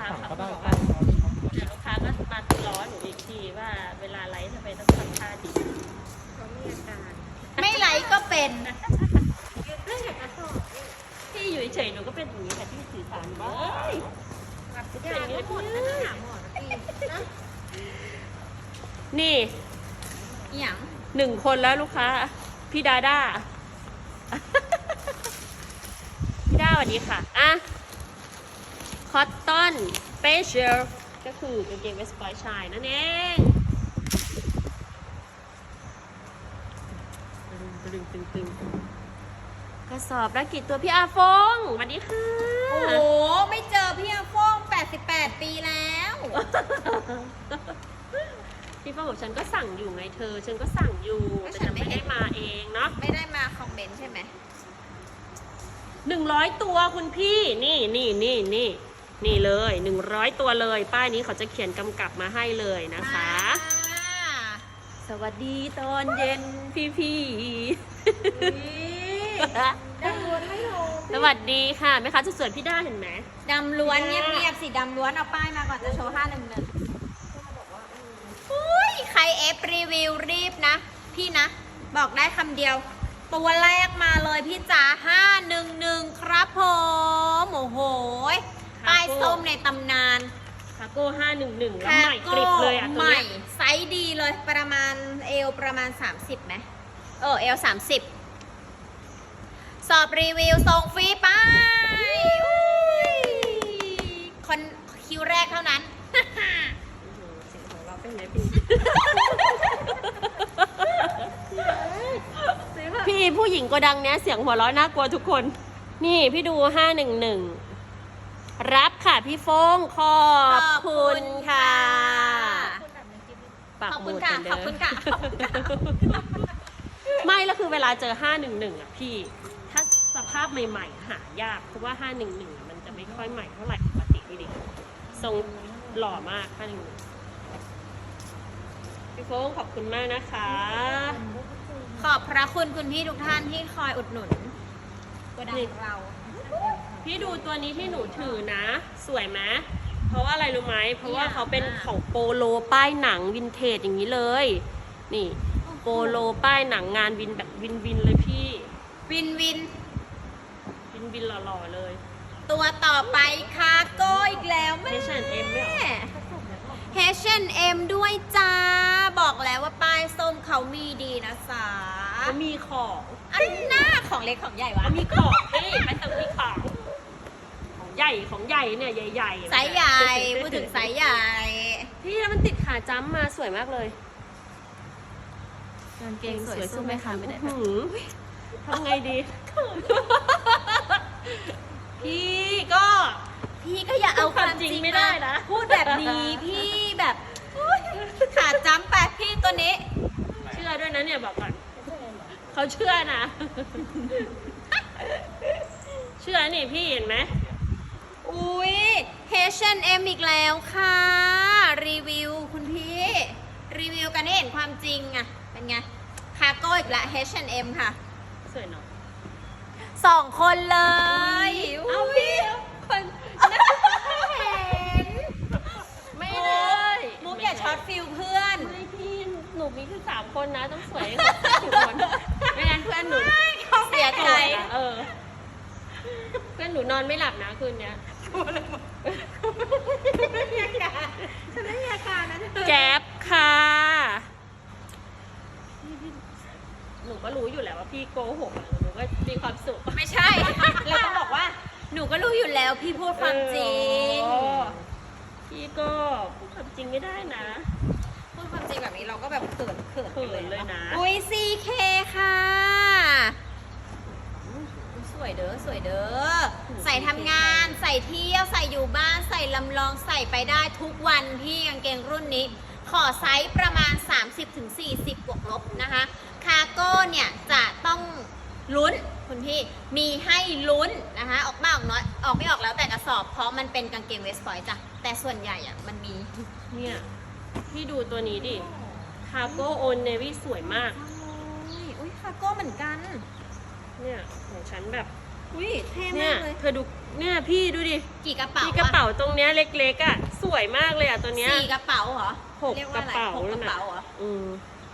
ค้าสั่งเขาก็บได้อกว่าเดี๋ยวลูกค้าก็มาล้อหนูอีกทีว่าเวลาไลฟ์ทำไมต้องทำท่าดีเขามีอาการไม่ไลค์ก็เป็นเรื่องอยากกระสอบพี่อยู่เฉยๆหนูก็เป็นอย่างนี้ค่ะที่สื่อสารเลยกับยาก็หมดนะหาหมอนะพี่นะนี่อหย่างหนึ่งคนแล้วลูกค้า พี่ดาด้าพี่ด้าสวัสดีค่ะอะ คอตตอนเปเชียลก็คือกางเกงเวสปอยชายนั่นเองตึงตึงตึงตึงกระสอบละกี่ตัวพี่อาฟงสวัสดีค่ะโอ้โห ไม่เจอพี่อาโฟ้ง88 ปีแล้ว พี่ฟ้องบอกฉันก็สั่งอยู่ไงเธอ ฉันก็สั่งอยู่ก็แต่ฉัฉันนไม่ไม่เห็ได้นมาเองเนาะไม่ได้มาคอมเมนต์ใช่ไหมหนึ่งร้อยตัวคุณพี่นี่นี่นี่นี่ นี่เลยหนึ่งร้อยตัวเลย ป้ายนี้เขาจะเขียนกำกับมาให้เลยนะคะ สวัสดีตอนเย็นพี่พี่ได้รวนไม่ลงสวัสดีค่ะแม่ค้าสวยๆพี่ด้าเห็นไหมดำล้วนเงียบๆสิดำล้วนเอาป้ายมาก่อนจะโชว์511อุ้ยใครเอฟรีวิวรีบนะ พี่นะ บอกได้คำเดียว ตัวแรกมาเลยพี่จ๋า511ครับผมโอ้โหย ป้ายส้มในตำนาน คาโก้ห้าหนึ่งหนึ่งแล้วใหม่กริบเลยอะตัวใหม่ เนี้ยไซส์ดีเลยประมาณเอวประมาณ 30ไหมเออเอว30 สอบรีวิวส่งฟรีไปอุ้ยคนคิวแรกเท่านั้น โอ้โหเสียงของเราเป็นไงพี่ พี่ผู้หญิงโกดังเนี้ยเสียงหัวเราะน่ากลัวทุกคน นี่พี่ดูห้าหนึ่งหนึ่ง รับค่ะพี่ฟงขอบคุณค่ะปากขอบหคุมุณดค่ะ เหมือนเดิขอบมคุณค่ะขอบคุณค่ะไม่แล้วคือเวลาเจอห้าหนึ่งหนึ่งอะพี่ ถ้าสภาพใหม่ๆ หายาก เพราะว่าห้าหนึ่งหนึ่งมันจะไม่ค่อยใหม่เท่าไหร่ปกติพี่ดิทรงหล่อมากห้าหนึ่งหนึ่งพี่ฟงขอบคุณมากนะคะ ขอบพระคุณคุณพี่ทุกท่านที่คอยอุดหนุนกระดังเรา พี่ดูตัวนี้ที่หนูถือนะ สวยไหมเพราะว่าอะไรรู้ไหมเพราะว่าเขาเป็นของโปโลป้ายหนังวินเทจอย่างนี้เลย นี่ โปโลป้ายหนังงานวินแบบวินวินเลยพี่ วินวิน วินวินหล่อๆเลย ตัวต่อไปคาโก้อีกแล้วแม่ H&M ไม่เหรอ H&M ด้วยจ้า บอกแล้วว่าป้ายส้มเขามีดีนะสาเขามีของอันหน้าของเล็กของใหญ่วะ เขามีของพี่ไปเติมมีของของ ใหญ่ของใหญ่เนี่ยใหญ่ๆไซส์ใหญ่พูดถึงไซส์ใหญ่พี่แล้วมันติดขาจ้ำมาสวยมากเลยกางเกงสวยสู้ไหมคะไม่ได้ทำไงดี พี่ก็ พี่ก็อย่าเอาความจริงไม่ได้นะพูดแบบนี้พี่แบบอุ๊ยขาจ้ำแปดพี่ตัวนี้ เชื่อด้วยนะเนี่ยบอกก่อนเขาเชื่อนะ เชื่อนี่พี่เห็นไหม อุ้ย H&M อีกแล้วค่ะ รีวิวคุณพี่ รีวิวกันให้เห็นความจริงอะเป็นไงคาโก้อีกแล้ว H&M ค่ะ สวยเนาะสองคนเลยเอาพี่คนเห็นไม่ได้ มุกอย่าช็อตฟิลเพื่อน ไม่พี่หนูมีแค่สามคนนะ ต้องสวยให้ครบทุกคนไม่งั้นเพื่อนหนูเสียใจเออ เพื่อนหนูนอนไม่หลับนะคืนเนี้ยฉันไม่มีอาการนะแก๊ปค่ะ หนูก็รู้อยู่แล้วว่าพี่โกหกอะหนูก็มีความสุข ไม่ใช่เราต้องบอกว่า หนูก็รู้อยู่แล้วพี่พูดความจริง เออพี่ก็พูดความจริงไม่ได้นะ พูดความจริงแบบนี้เราก็แบบเขินเขินเขินเลยนะ อุ้ย CK ค่ะ ส วยเด้อสวยเด้อใส่ทำงาน ใส่เที่ยวใส่อยู่บ้านใส่ลำลองใส่ไปได้ทุกวันพี่กางเกงรุ่นนี้ ขอไซส์ประมาณ 30-40 บวกลบนะคะ คาโก้เนี่ยจะต้องลุ้นคุณพี่มีให้ลุ้นนะคะ ออกมาออกน้อยออกไม่ออกแล้วแต่กระสอบเพราะมันเป็นกางเกงเวสต์พอยต์จ้ะแต่ส่วนใหญ่อะมันมี เนี่ยพี่ดูตัวนี้ดิคาโก้โอนเนวี่สวยมากอุ้ยคาโก้เหมือนกัน เนี่ยของฉันแบบอุ้ยเท่เนี่มายกเลยเธอดูเนี่ยพี่ดูดิกี่กระเป๋ามีกระเป๋าตรงเนี้ยเล็กๆอะสวยมากเลยอะตัวเนี้ย สี่กระเป๋าเหรอหกรียกว่าระอไเป๋าหกกแล้วระนะเป๋าเหรออืม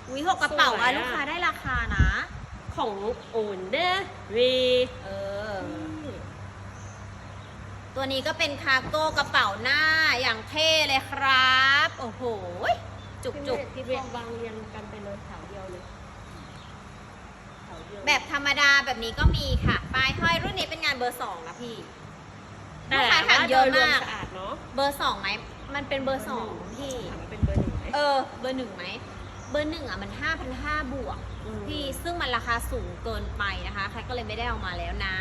อุ้ยหกกระเป๋าสวยอะอะ ลูกค้าได้ราคานะ ของโอนเดวีเออ ตัวนี้ก็เป็นคาร์โก้กระเป๋าหน้าอย่างเท่เลยครับ โอ้โห จุกจุกพี่เวงวางเรียงกันไปเลยแถวเดียวเลย แถวเดียวแบบธรรมดาแบบนี้ก็มีค่ะปลายห้อยรุ่นนี้เป็นงานเบอร์สองนะพี่แต่ลูกค้าถามว่าเยโดอะยรวมมาก สะอาดเนาะเบอร์สองไหมมันเป็นเบอร์สองพี่ ถามว่าเป็นเบอร์หนึ่งไหม เออ เบอร์หนึ่งไหม เบอร์หนึ่งอะมันห้าพันห้าบวกมพี่ซึ่งมันราคาสูงเกินไปนะคะใครก็เลยไม่ได้เอามาแล้วนะ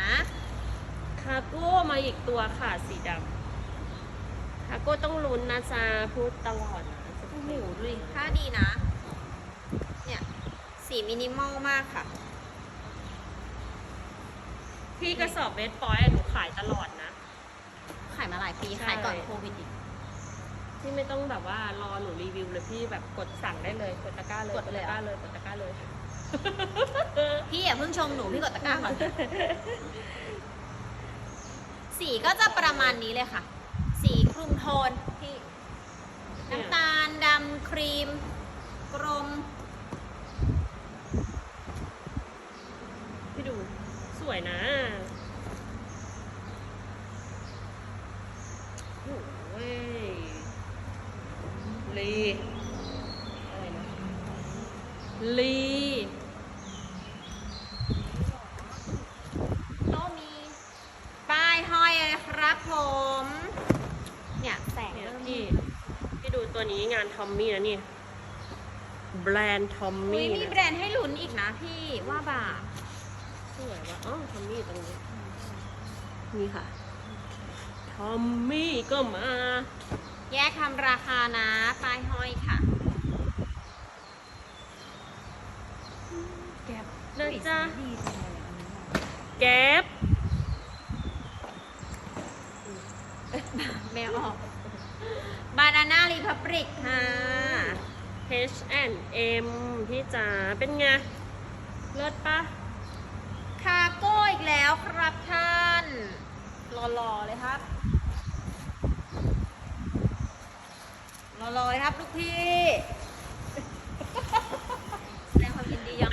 คาโก้มาอีกตัวค่ะสีดำคาโก้ต้องลุ้นนะจ๊ะพูดตลอดนะโอ้โหดูดิค่าดีนะ เนี่ย สีมินิมอลมากค่ะ พี่กระสอบเบสปอยต์อะหนูขายตลอดนะ ขายมาหลายปีใช่ ขายก่อนโควิดอีก พี่ไม่ต้องแบบว่ารอหนูรีวิวเลยพี่แบบกดสั่งได้เลยกดตะกร้าเลยกดเลยตะเหรอ กร้าเลยกดตะกร้าเลย พี่อย่าเพิ่งชมหนูพี่กดตะกร้าก่อน สีก็จะประมาณนี้เลยค่ะ สีคลุมโทนพี่ น้ำตาลดำครีม กรม พี่ดูส วยนะโอ้ยลีอะไรนะลีโตมีป้ายห้อยเลยครับผม เนี่ยแสงเนี่ยเริ่มพี่พี่ดูตัวนี้งานทอมมี่นะนี่ แบรนด์ทอมอุ้ยมี่มีนะ แบรนด์ให้ลุ้นอีกนะพี่ว่าบ่า สวยว่ะอ๋อทอมมี่ตรงนี้ นี่ค่ะ ทอมมี่ก็มา แยกทำราคานะป้ายห้อยค่ะแก๊บนะจ๊ะดีจังเลยอันนี้อะแก๊บแมวออกบานาน่ารีพับริกค่ะ H&M พี่จ๋าเป็นไง เลิศปะคาโก้อีก แล้วครับท่านรอๆเลยครับรอๆเลยครับลูกพี่แสดงความยินดียัง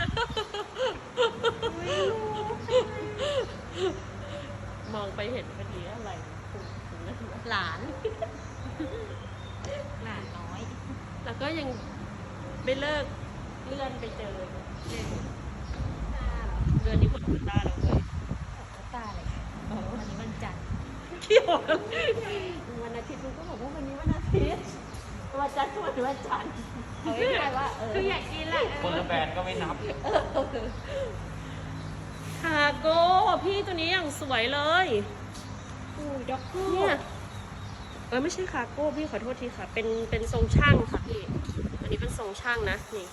อุ๊ยลูกมองไปเห็นพอดีอะไรคุณคุณนั่นวะหลาน หลานน้อย แล้วก็ยังไม่เลิกเลื่อนไปเจอเดือนนี้หมดคุณตาแล้วเลย ตาเลยวันนี้วันจันทร์ เกี่ยวอะไรวันอาทิตย์มันก็บอกว่าวันนี้วันอาทิตย์วันจันทร์ก็วันวันจันทร์เฮ้ยใครว่าเออคืออยากกินแหละคนละแบรนด์ก็ไม่นับคาโก้พี่ตัวนี้อย่างสวยเลยอุ้ยด็อกเกอเนี่ยร์เออไม่ใช่คาโก้พี่ขอโทษทีค่ะ เป็นเป็นทรงช่างค่ะพี่อันนี้เป็นทรงช่างนะนี่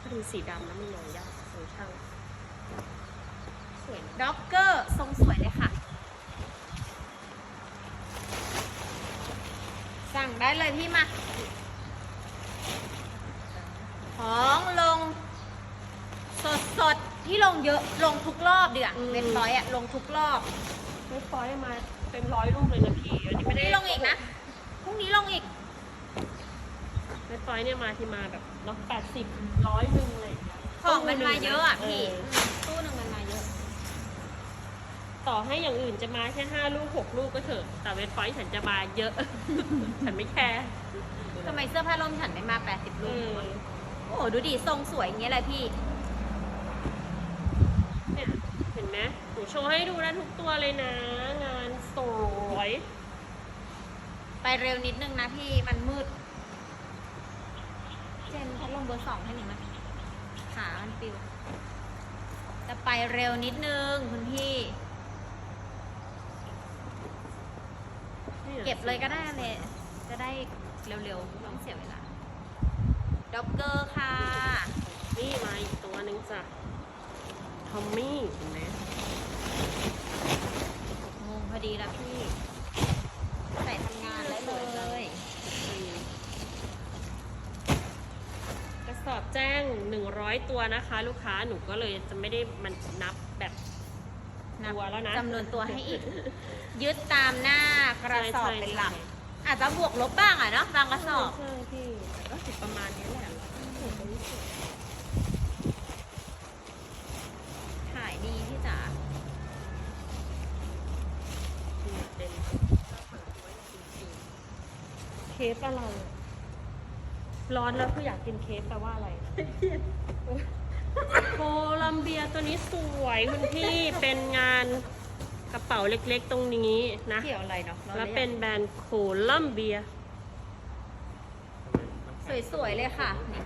ถ้าดูสีดำนะมันมองยากทรงช่าง สวยนะด็อกเกอร์ทรงสวยเลยค่ะ สั่งได้เลยพี่มาของลง สดสดๆที่ลงเยอะลงทุกรอบดีกว่าเว็บร้อยอะลงทุกรอบไม่ฟอยมาเต็มร้อยลูกเลยนะพี่อันนี้พรุ่ไม่งได้นี้ลงอีกนะพรุ่งนี้ลงอีกไม่ฟอยเนี่ยมาที่มาแบบล็อกแปดสิบร้อยหนึ่งอะไรอย่างเงี้ยของมันมาเยอะอะพี่ เตู้หนึ่งมันมาเยอะ ต่อให้อย่างอื่นจะมาแค่ห้าลูกหกลูกก็เถอะ แต่เวทฟอยฉันจะมาเยอะ ฉันไม่แคร์ทำไมเสื้อผ้าร่มฉันไม่มา80เอลูกอโอ้โหดูดิทรงสวยอย่างเงี้ยเลยพี่ เนี่ยเห็นไหมหนูโชว์ให้ดูได้ทุกตัวเลยนะ งานสวย ไปเร็วนิดนึงนะพี่มันมืด เจนพัดลมเบอร์สองให้หนิไหมขามันปิวแต่ไปเร็วนิดนึงคุณพี่ เก็บเลยก็ได้เลย จะได้เร็วๆไม่ต้องเสียเวลาด็อกเกอร์ค่ะ นี่มาอีกตัวหนึ่งจ้ะ ทอมมี่เห็นไหมงงพอดีแล้วพี่ ใส่ทำงานได้เลยกระสอบแจ้ง 100 ตัวนะคะ ลูกค้าหนูก็เลยจะไม่ได้มันนับแบบ นับตัวแล้วนะจำนวนตัวให้อีก ยึดตามหน้ากระสอบใช่ใช่เป็นหลัก อาจจะบวกลบบ้างอะเนาะบางกระสอบใช่พี่ก็สิประมาณนี้แหละขายดีพี่จ๋าเคฟอะไรร้อนแล้วคืออยากกินเคฟแปลว่าอะไร โคลัมเบียตัวนี้สวยคุณพี่เป็นงานกระเป๋าเล็กๆตรงนี้นะเกี่ยวอะไรเนาะแล้วเป็นแบรนด์โคลัมเบีย สวยๆเลยค่ะนี่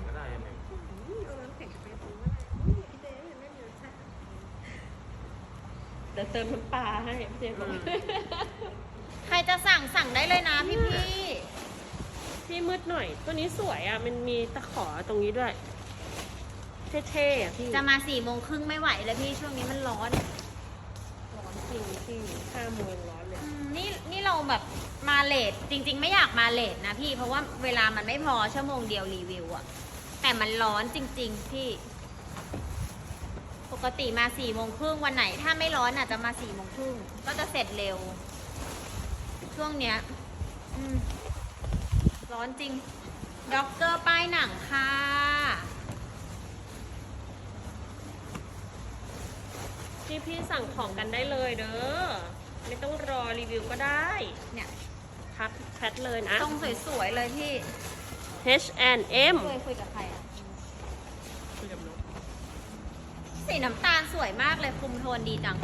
เดี๋ยวเติมน้ำปลาให้พี่เจบอกใครจะสั่งสั่งได้เลยนะพี่พี่พี่มืดหน่อย ตัวนี้สวยอะ มันมีตะขอตรงนี้ด้วย เท่ๆอะพี่ๆจะมาสี่โมงครึ่งไม่ไหวเลยพี่ช่วงนี้มันร้อน ร้อนจริงพี่ห้าโมงร้อนเลย อืมนี่นี่เราแบบมาเลทจริง ๆ ไม่อยากมาเลทนะพี่เพราะว่าเวลามันไม่พอชั่วโมงเดียวรีวิวอะแต่มันร้อนจริง ๆ พี่ ปกติมาสี่โมงครึ่งวันไหน ถ้าไม่ร้อนอาจจะมาสี่โมงครึ่งก็จะเสร็จเร็ว ช่วงเนี้ยอืมร้อนจริงด็อกเกอร์ป้ายหนังค่ะ พี่พี่สั่งของกันได้เลยเด้อ ไม่ต้องรอรีวิวก็ได้เนี่ยทักแชทเลยนะ ตรงสวยๆเลยพี่ H&M เคยคุยกับใครอะสีน้ำตาลสวยมากเลยคุมโทนดีจัง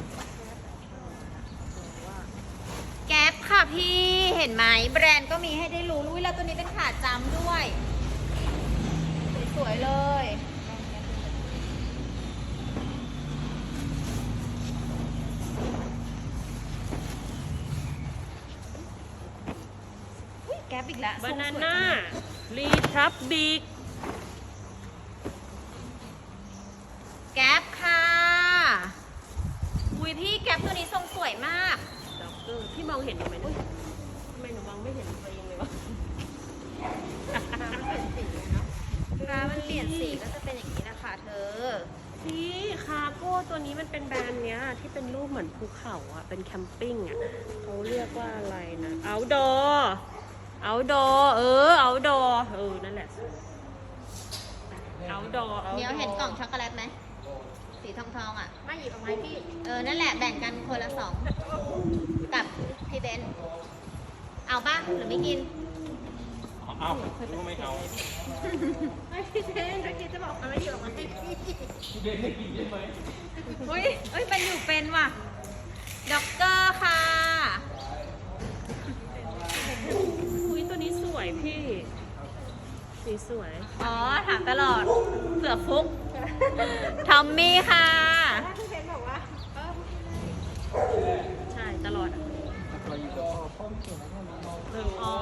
แก๊ปค่ะพี่เห็นไหมแบรนด์ก็มีให้ได้รู้รู้แล้วตัวนี้เป็นขาจำด้วย สวยๆเลย ก๊ปอีกแล้วบาทรงสวยนาจังน่ารีทับบิกแก๊ปค่ะอุ้ยพี่แก๊ปตัวนี้ทรงสวยมากด็อกเกอร์พี่มองเห็นอยู่ไหมเนี่ยทำไมหนูมองไม่เห็นตัวเองเลยวะถ้ามันเปลี่ยนสีก็จะเป็นอย่างนี้นะคะเธอพี่คาโก้ตัวนี้มันเป็นแบรนด์เนี้ย ที่เป็นรูปเหมือนภูเขาอะ เป็นแคมปิ้งอะเขาเรียกว่าอะไรนะ outdoor outdoor เออ outdoor เออ นั่นแหละ outdoor เดี๋ยวเห็นกล่องช็อกโกแลตไหม สีทองทองๆอะมาหยิบออกมาให้พี่ เออ นั่นแหละแบ่งกันคนละสอง กับพี่เบนซ์เอาป่ะ หรือไม่กิน เอารู้ไม่เอาไม่พี่เจนเมื่อกี้จะบอกเอามาหยิบออกมาให้พี่พี่เบนได้กินใช่ไหมเฮ้ยเฮ้ยเป็นอยู่เป็นว่ะด็อกเกอร์ค่ะ อุ้ยตั วนี้สวยพี่ สีสวย อ๋อ ถามตลอดเผื่อฟุก ทอมมี่ค่ะถ้าพี่เจนบอกว่าเออใช่ตลอดอะเอออ๋อ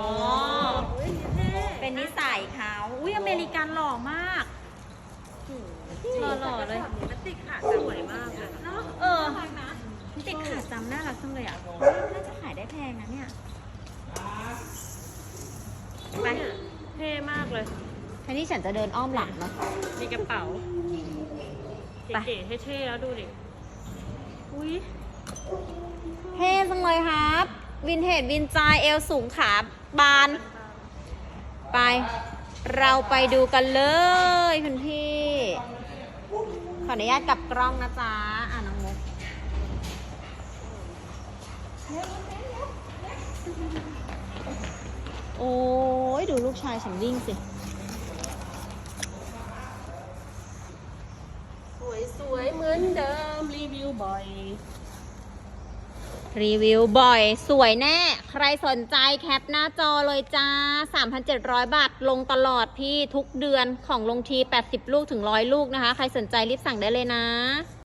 อุ้ยเท่เป็นนิสัยเขาอุ้ยอเมริกันหล่อมากหล่อๆเลย มันติดขาดสวยมากเลยเนาะเออน่ารักนะติดขาดจำน่ารักจังเลยอะ น่าจะขายได้แพงนะเนี่ย ไปเท่มากเลยแทนที่ฉันจะเดินอ้อมหลังเนาะมีกระเป๋าไปเก๋ๆเท่ๆแล้วดูดิอุ้ยเท่จังเลยครับวินเทจวินจายเอวสูงขาบาน ไป เราไปดูกันเลยคุณพี่ ขออนุญาตกลับกล้องนะจ๊ะ อ่าน้องมุกโอ้ ยดูลูกชายฉันวิ่งสิ สวยๆเหมือนเดิมรีวิวบ่อย รีวิวบ่อย สวยแน่ ใครสนใจแคปหน้าจอเลยจ้า 3,700 บาท ลงตลอดพี่ทุกเดือนของลงที 80 ลูกถึง 100 ลูกนะคะ ใครสนใจรีบสั่งได้เลยนะ